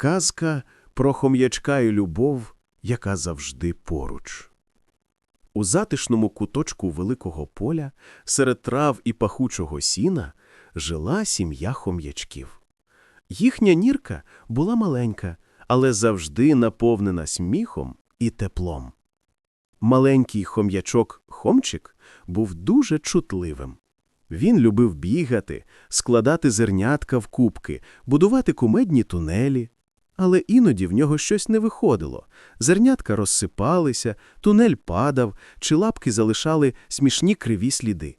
Казка про хом'ячка і любов, яка завжди поруч. У затишному куточку великого поля, серед трав і пахучого сіна, жила сім'я хом'ячків. Їхня нірка була маленька, але завжди наповнена сміхом і теплом. Маленький хом'ячок Хомчик був дуже чутливим. Він любив бігати, складати зернятка в кубки, будувати кумедні тунелі. Але іноді в нього щось не виходило. Зернятка розсипалися, тунель падав, чи лапки залишали смішні криві сліди.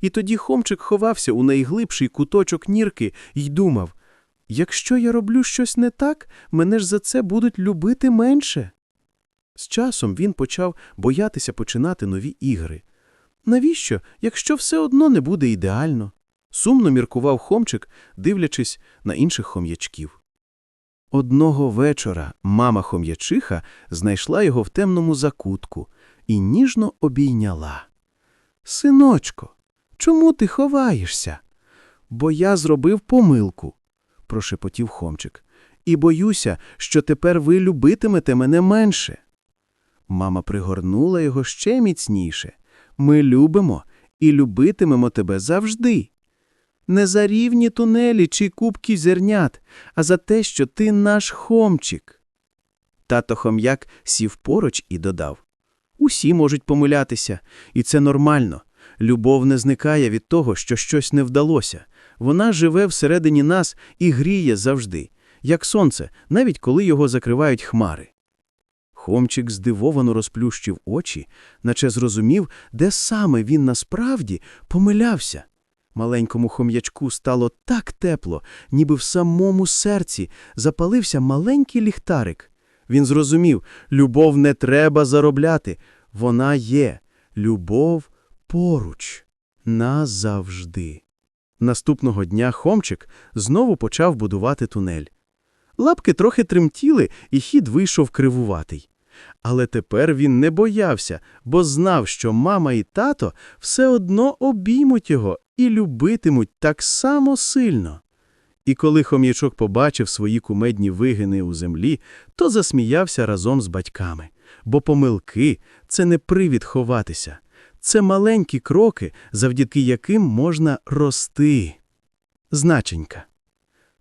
І тоді Хомчик ховався у найглибший куточок нірки й думав, якщо я роблю щось не так, мене ж за це будуть любити менше. З часом він почав боятися починати нові ігри. Навіщо, якщо все одно не буде ідеально? Сумно міркував Хомчик, дивлячись на інших хом'ячків. Одного вечора мама хом'ячиха знайшла його в темному закутку і ніжно обійняла. Синочко, чому ти ховаєшся? Бо я зробив помилку, прошепотів Хомчик, і боюся, що тепер ви любитимете мене менше. Мама пригорнула його ще міцніше. Ми любимо і любитимемо тебе завжди. Не за рівні тунелі чи кубки зернят, а за те, що ти наш хомчик. Тато хом'як сів поруч і додав Усі можуть помилятися, і це нормально. Любов не зникає від того, що щось не вдалося. Вона живе всередині нас і гріє завжди, як сонце, навіть коли його закривають хмари. Хомчик здивовано розплющив очі, наче зрозумів, де саме він насправді помилявся. Маленькому хом'ячку стало так тепло, ніби в самому серці запалився маленький ліхтарик. Він зрозумів, любов не треба заробляти, вона є. Любов поруч, назавжди. Наступного дня Хомчик знову почав будувати тунель. Лапки трохи тремтіли, і хід вийшов кривуватий. Але тепер він не боявся, бо знав, що мама і тато все одно обіймуть його і любитимуть так само сильно. І коли хом'ячок побачив свої кумедні вигини у землі, то засміявся разом з батьками. Бо помилки – це не привід ховатися. Це маленькі кроки, завдяки яким можна рости. Значенька.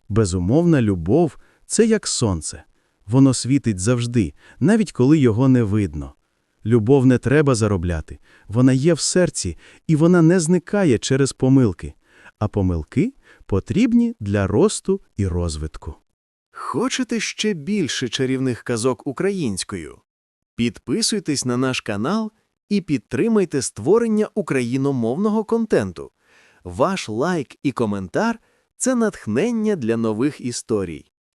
Безумовна любов – це як сонце. Воно світить завжди, навіть коли його не видно. Любов не треба заробляти, вона є в серці, і вона не зникає через помилки. А помилки потрібні для росту і розвитку. Хочете ще більше чарівних казок українською? Підписуйтесь на наш канал і підтримайте створення україномовного контенту. Ваш лайк і коментар – це натхнення для нових історій.